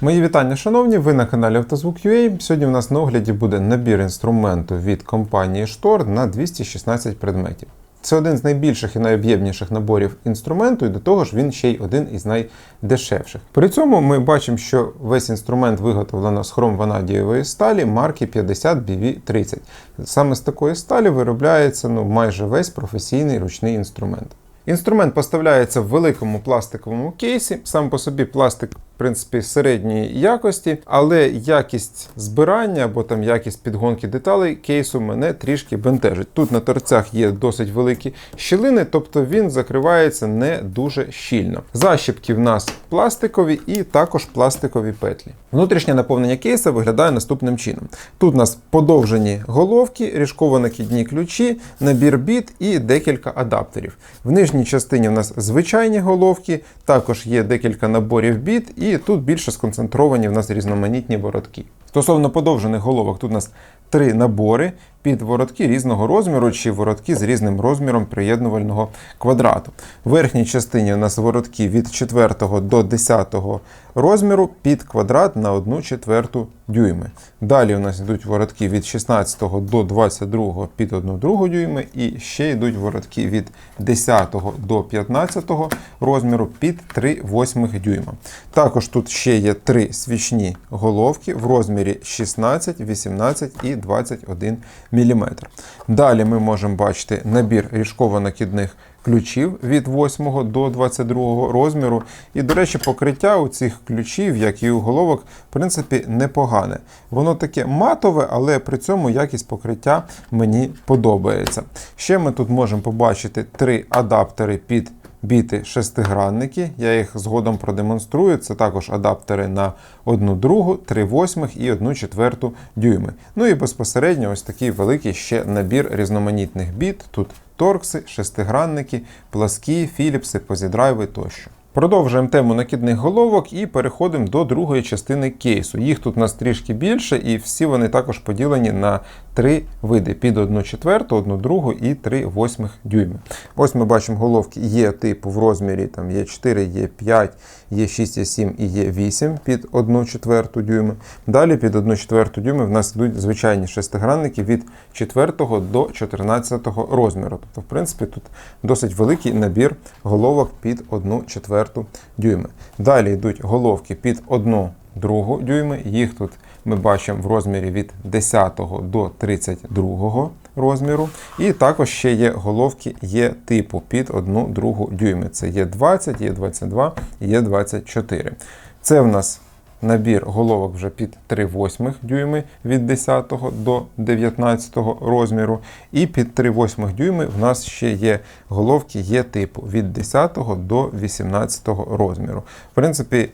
Мої вітання, шановні, ви на каналі Автозвук.ua. Сьогодні в нас на огляді буде набір інструменту від компанії Штор на 216 предметів. Це один з найбільших і найоб'ємніших наборів інструменту, і до того ж він ще й один із найдешевших. При цьому ми бачимо, що весь інструмент виготовлено з хромванадієвої сталі марки 50 BV30. Саме з такої сталі виробляється ну, майже весь професійний ручний інструмент. Інструмент поставляється в великому пластиковому кейсі. Сам по собі пластик, принципі, середньої якості, але якість збирання або там якість підгонки деталей кейсу мене трішки бентежить. Тут на торцях є досить великі щілини, тобто він закривається не дуже щільно. Защіпки в нас пластикові і також пластикові петлі. Внутрішнє наповнення кейса виглядає наступним чином: тут у нас подовжені головки, ріжково-накидні ключі, набір біт і декілька адаптерів. В нижній частині в нас звичайні головки, також є декілька наборів біт, і тут більше сконцентровані в нас різноманітні воротки. Стосовно подовжених головок, тут у нас три набори під воротки різного розміру чи воротки з різним розміром приєднувального квадрату. В верхній частині у нас воротки від 4 до 10 розміру під квадрат на 1 четверту дюйми. Далі у нас йдуть воротки від 16 до 22 під 1 другу дюйми, і ще йдуть воротки від 10 до 15 розміру під 3 восьмих дюйма. Також тут ще є три свічні головки в розмірі 16, 18 і 21 мм. Далі ми можемо бачити набір ріжково-накидних ключів від 8 до 22 розміру. І, до речі, покриття у цих ключів, як і у головок, в принципі, непогане. Воно таке матове, але при цьому якість покриття мені подобається. Ще ми тут можемо побачити три адаптери під біти шестигранники. Я їх згодом продемонструю. Це також адаптери на 1 другу, 3 восьмих і 1 четверту дюйми. Ну і безпосередньо ось такий великий ще набір різноманітних біт. Тут торкси, шестигранники, пласкі, філіпси, позідрайви тощо. Продовжуємо тему накидних головок і переходимо до другої частини кейсу. Їх тут у нас трішки більше, і всі вони також поділені на три види: під 1 четверту, 1 другу і 3 восьмих дюйми. Ось ми бачимо головки є типу в розмірі там є 4, є 5, є 6, є 7 і є 8 під 1 четверту дюйми. Далі під 1 четверту дюйми в нас йдуть звичайні шестигранники від 4 до 14 розміру. Тобто, в принципі, тут досить великий набір головок під 1 четверту дюйми. Далі йдуть головки під 1 другу дюйми. Їх тут ми бачимо в розмірі від 10 до 32 розміру. І також ще є головки є типу під 1 другу дюйми. Це є 20, є 22, є 24. Це в нас набір головок вже під 3 восьмих дюйми від 10 до 19 розміру. І під 3 восьмих дюйми в нас ще є головки є типу від 10 до 18 розміру. В принципі,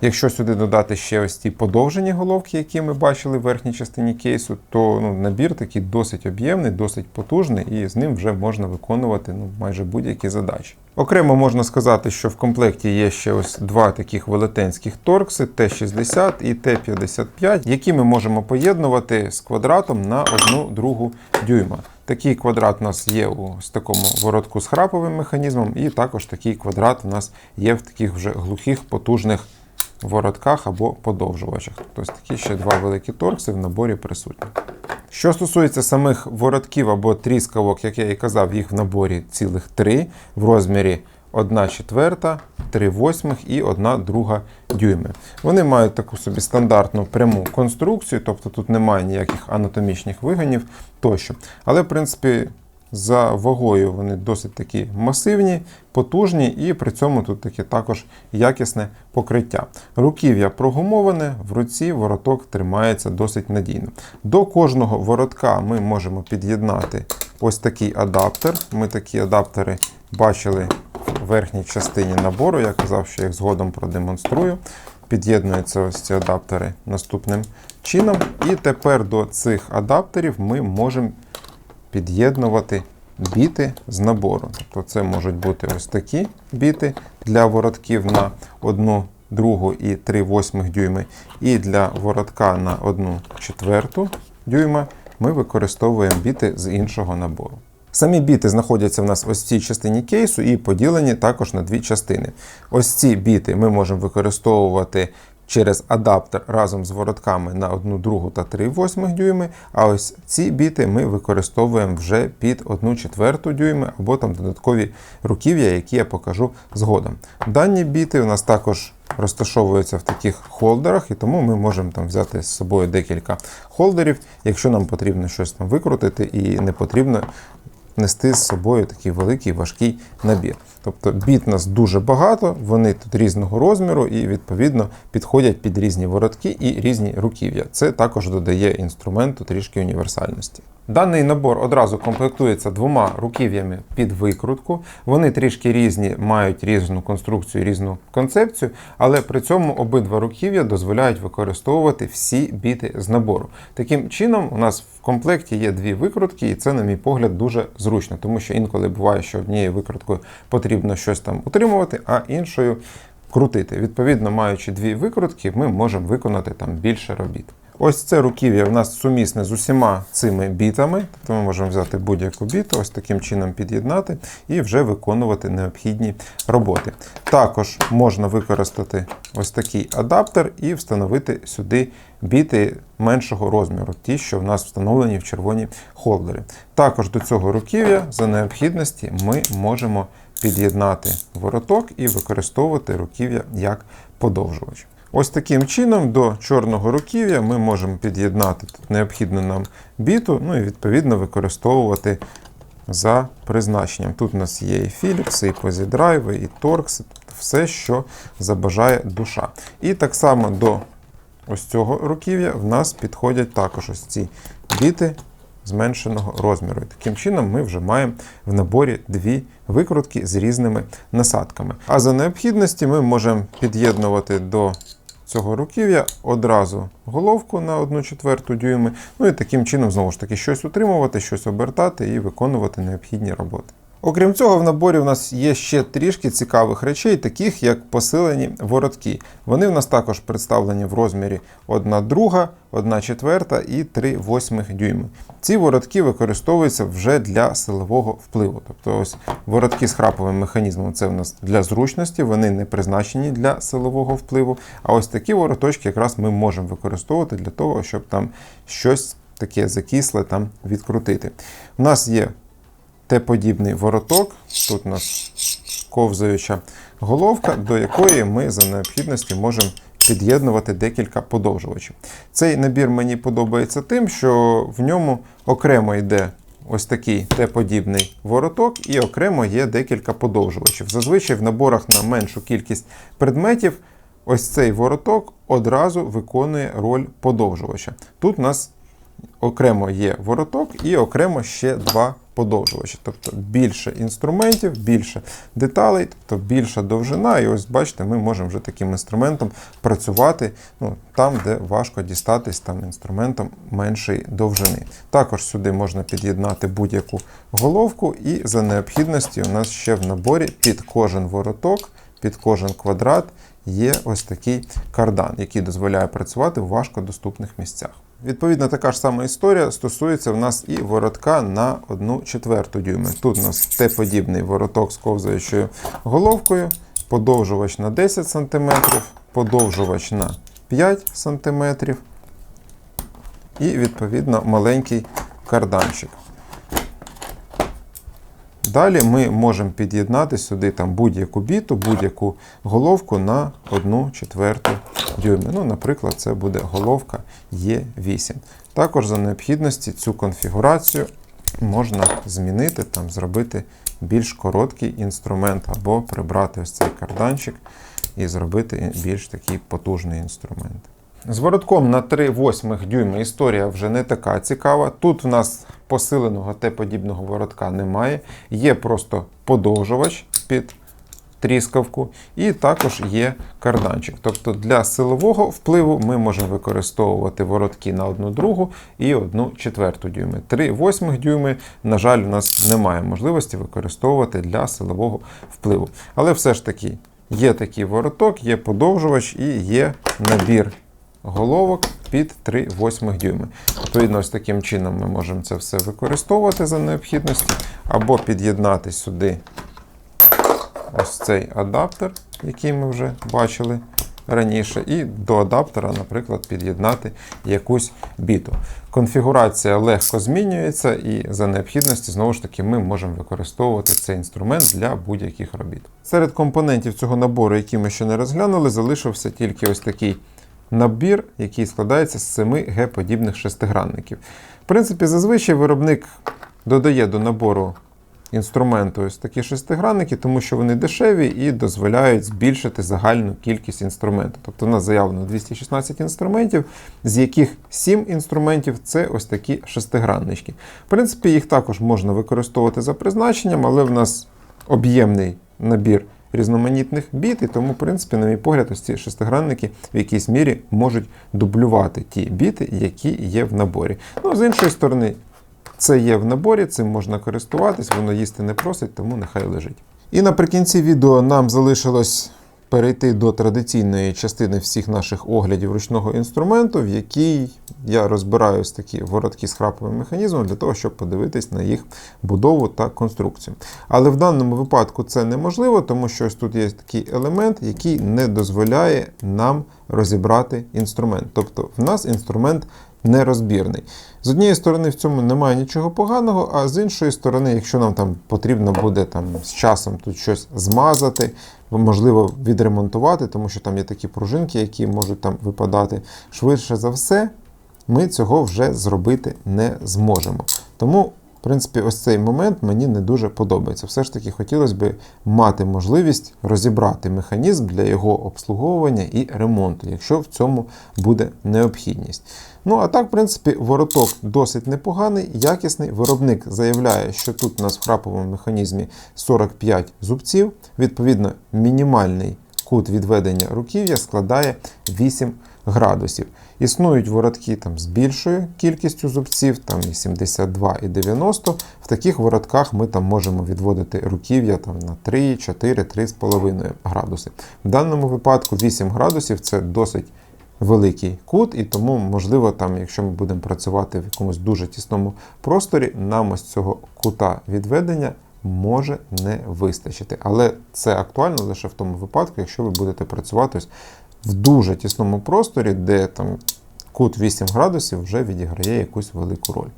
Якщо сюди додати ще ось ті подовжені головки, які ми бачили в верхній частині кейсу, то ну, набір такий досить об'ємний, досить потужний, і з ним вже можна виконувати ну, майже будь-які задачі. Окремо можна сказати, що в комплекті є ще ось два таких велетенських торкси Т-60 і Т-55, які ми можемо поєднувати з квадратом на одну другу дюйма. Такий квадрат у нас є у такому воротку з храповим механізмом, і також такий квадрат у нас є в таких вже глухих потужних воротках або подовжувачах. Тобто такі ще два великі торкси в наборі присутні. Що стосується самих воротків або тріскавок, як я і казав, їх в наборі цілих три в розмірі 1 четверта, 3 восьмих і 1 друга дюйми. Вони мають таку собі стандартну пряму конструкцію, тобто тут немає ніяких анатомічних вигонів тощо. Але, в принципі, за вагою вони досить такі масивні, потужні, і при цьому тут таке також якісне покриття. Руків'я прогумоване, в руці вороток тримається досить надійно. До кожного воротка ми можемо під'єднати ось такий адаптер. Ми такі адаптери бачили в верхній частині набору. Я казав, що їх згодом продемонструю. Під'єднуються ось ці адаптери наступним чином. І тепер до цих адаптерів ми можемо під'єднувати біти з набору. Тобто це можуть бути ось такі біти для воротків на 1 другу і 3 восьмих дюйми. І для воротка на 1 четверту дюйма ми використовуємо біти з іншого набору. Самі біти знаходяться в нас ось в цій частині кейсу і поділені також на дві частини. Ось ці біти ми можемо використовувати через адаптер разом з воротками на 1 другу та 3 восьмих дюйми. А ось ці біти ми використовуємо вже під 1 четверту дюйми або там додаткові руків'я, які я покажу згодом. Дані біти у нас також розташовуються в таких холдерах, і тому ми можемо там взяти з собою декілька холдерів, якщо нам потрібно щось там викрутити і не потрібно нести з собою такий великий важкий набір. Тобто біт нас дуже багато, вони тут різного розміру і відповідно підходять під різні воротки і різні руків'я. Це також додає інструменту трішки універсальності. Даний набор одразу комплектується двома руків'ями під викрутку. Вони трішки різні, мають різну конструкцію, різну концепцію, але при цьому обидва руків'я дозволяють використовувати всі біти з набору. Таким чином, у нас комплекті є дві викрутки, і це, на мій погляд, дуже зручно, тому що інколи буває, що однією викруткою потрібно щось там утримувати, а іншою крутити. Відповідно, маючи дві викрутки, ми можемо виконати там більше робіт. Ось це руків'я в нас сумісне з усіма цими бітами, тобто ми можемо взяти будь-яку біту, ось таким чином під'єднати і вже виконувати необхідні роботи. Також можна використати ось такий адаптер і встановити сюди біти меншого розміру, ті, що в нас встановлені в червоні холдери. Також до цього руків'я за необхідності ми можемо під'єднати вороток і використовувати руків'я як подовжувач. Ось таким чином до чорного руків'я ми можемо під'єднати тут необхідну нам біту, ну і відповідно використовувати за призначенням. Тут у нас є і Philips, і PosiDrive, і тобто все, що забажає душа. І так само до ось цього руків'я в нас підходять також ось ці біти зменшеного розміру. І таким чином ми вже маємо в наборі дві викрутки з різними насадками. А за необхідності ми можемо під'єднувати до цього руків'я одразу головку на 1 четверту дюйми. Ну і таким чином, знову ж таки, щось утримувати, щось обертати і виконувати необхідні роботи. Окрім цього, в наборі у нас є ще трішки цікавих речей, таких як посилені воротки. Вони в нас також представлені в розмірі 1 друга, 1 четверта і 3 восьмих дюйми. Ці воротки використовуються вже для силового впливу. Тобто ось воротки з храповим механізмом це в нас для зручності, вони не призначені для силового впливу. А ось такі вороточки якраз ми можемо використовувати для того, щоб там щось таке закисле там відкрутити. У нас є Т-подібний вороток. Тут у нас ковзаюча головка, до якої ми за необхідності можемо під'єднувати декілька подовжувачів. Цей набір мені подобається тим, що в ньому окремо йде ось такий Т-подібний вороток, і окремо є декілька подовжувачів. Зазвичай в наборах на меншу кількість предметів. Ось цей вороток одразу виконує роль подовжувача. Тут у нас окремо є вороток і окремо ще два подовжувачі. Тобто більше інструментів, більше деталей, тобто більша довжина. І ось бачите, ми можемо вже таким інструментом працювати ну, там, де важко дістатись там інструментом меншої довжини. Також сюди можна під'єднати будь-яку головку, і за необхідності у нас ще в наборі під кожен вороток, під кожен квадрат є ось такий кардан, який дозволяє працювати в важкодоступних місцях. Відповідно, така ж сама історія стосується в нас і воротка на 1 четверту дюйми. Тут у нас Т-подібний вороток з ковзаючою головкою, подовжувач на 10 см, подовжувач на 5 см і, відповідно, маленький карданчик. Далі ми можемо під'єднати сюди там будь-яку біту, будь-яку головку на 1 четверту дюйми. Ну, Наприклад, це буде головка Е8. Також за необхідності цю конфігурацію можна змінити, там, зробити більш короткий інструмент, або прибрати ось цей карданчик і зробити більш такий потужний інструмент. З воротком на 3 восьмих дюйми історія вже не така цікава. Тут в нас посиленого Т-подібного воротка немає. Є просто подовжувач під тріскавку, і також є карданчик. Тобто для силового впливу ми можемо використовувати воротки на 1 другу і 1 четверту дюйми. 3 восьмих дюйми, на жаль, у нас немає можливості використовувати для силового впливу. Але все ж таки є такий вороток, є подовжувач і є набір головок під 3 восьмих дюйми. Відповідно, ось таким чином ми можемо це все використовувати за необхідності, або під'єднати сюди ось цей адаптер, який ми вже бачили раніше, і до адаптера, наприклад, під'єднати якусь біту. Конфігурація легко змінюється, і за необхідності, знову ж таки, ми можемо використовувати цей інструмент для будь-яких робіт. Серед компонентів цього набору, які ми ще не розглянули, залишився тільки ось такий набір, який складається з 7 Г-подібних шестигранників. В принципі, зазвичай виробник додає до набору інструменту ось такі шестигранники, тому що вони дешеві і дозволяють збільшити загальну кількість інструменту. Тобто у нас заявлено 216 інструментів, з яких 7 інструментів це ось такі шестиграннички. В принципі, їх також можна використовувати за призначенням, але в нас об'ємний набір різноманітних біт, і тому, в принципі, на мій погляд, ось ці шестигранники в якійсь мірі можуть дублювати ті біти, які є в наборі. Ну, з іншої сторони, це є в наборі, цим можна користуватись, воно їсти не просить, тому нехай лежить. І наприкінці відео нам залишилось перейти до традиційної частини всіх наших оглядів ручного інструменту, в якій я розбираю ось такі воротки з храповим механізмом для того, щоб подивитись на їх будову та конструкцію. Але в даному випадку це неможливо, тому що ось тут є такий елемент, який не дозволяє нам розібрати інструмент. Тобто в нас інструмент нерозбірний. З однієї сторони, в цьому немає нічого поганого, а з іншої сторони, якщо нам там потрібно буде там з часом тут щось змазати, можливо, відремонтувати, тому що там є такі пружинки, які можуть там випадати. Швидше за все, ми цього вже зробити не зможемо. Тому, принципі, ось цей момент мені не дуже подобається. Все ж таки, хотілося б мати можливість розібрати механізм для його обслуговування і ремонту, якщо в цьому буде необхідність. Ну, а так, в принципі, вороток досить непоганий, якісний. Виробник заявляє, що тут у нас в храповому механізмі 45 зубців. Відповідно, мінімальний кут відведення руків'я складає 8 градусів. Існують воротки там, з більшою кількістю зубців, там і 72 і 90. В таких воротках ми там можемо відводити руків'я там, на 3, 4, 3,5 градуси. В даному випадку 8 градусів це досить великий кут, і тому, можливо, там, якщо ми будемо працювати в якомусь дуже тісному просторі, нам ось цього кута відведення може не вистачити. Але це актуально лише в тому випадку, якщо ви будете працювати ось в дуже тісному просторі, де там кут 8 градусів вже відіграє якусь велику роль.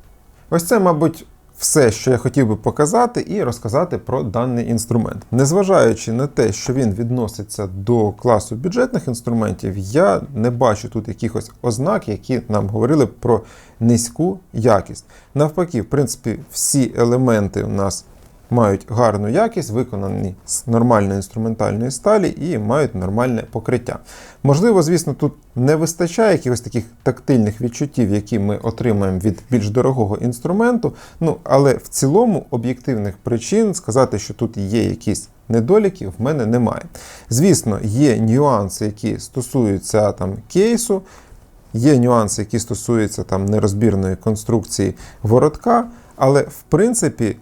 Ось це, мабуть, все, що я хотів би показати і розказати про даний інструмент. Незважаючи на те, що він відноситься до класу бюджетних інструментів, я не бачу тут якихось ознак, які нам говорили про низьку якість. Навпаки, в принципі, всі елементи у нас мають гарну якість, виконані з нормальної інструментальної сталі і мають нормальне покриття. Можливо, звісно, тут не вистачає якихось таких тактильних відчуттів, які ми отримаємо від більш дорогого інструменту. Ну, але в цілому об'єктивних причин сказати, що тут є якісь недоліки, в мене немає. Звісно, є нюанси, які стосуються там кейсу. Є нюанси, які стосуються там нерозбірної конструкції воротка, але в принципі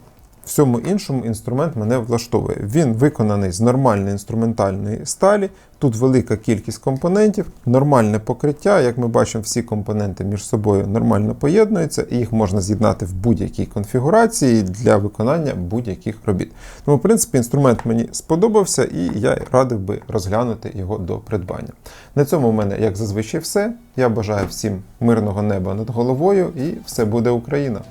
всьому іншому інструмент мене влаштовує. Він виконаний з нормальної інструментальної сталі. Тут велика кількість компонентів, нормальне покриття. Як ми бачимо, всі компоненти між собою нормально поєднуються, і їх можна з'єднати в будь-якій конфігурації для виконання будь-яких робіт. Тому, в принципі, інструмент мені сподобався, і я радив би розглянути його до придбання. На цьому в мене, як зазвичай, все. Я бажаю всім мирного неба над головою, і все буде Україна!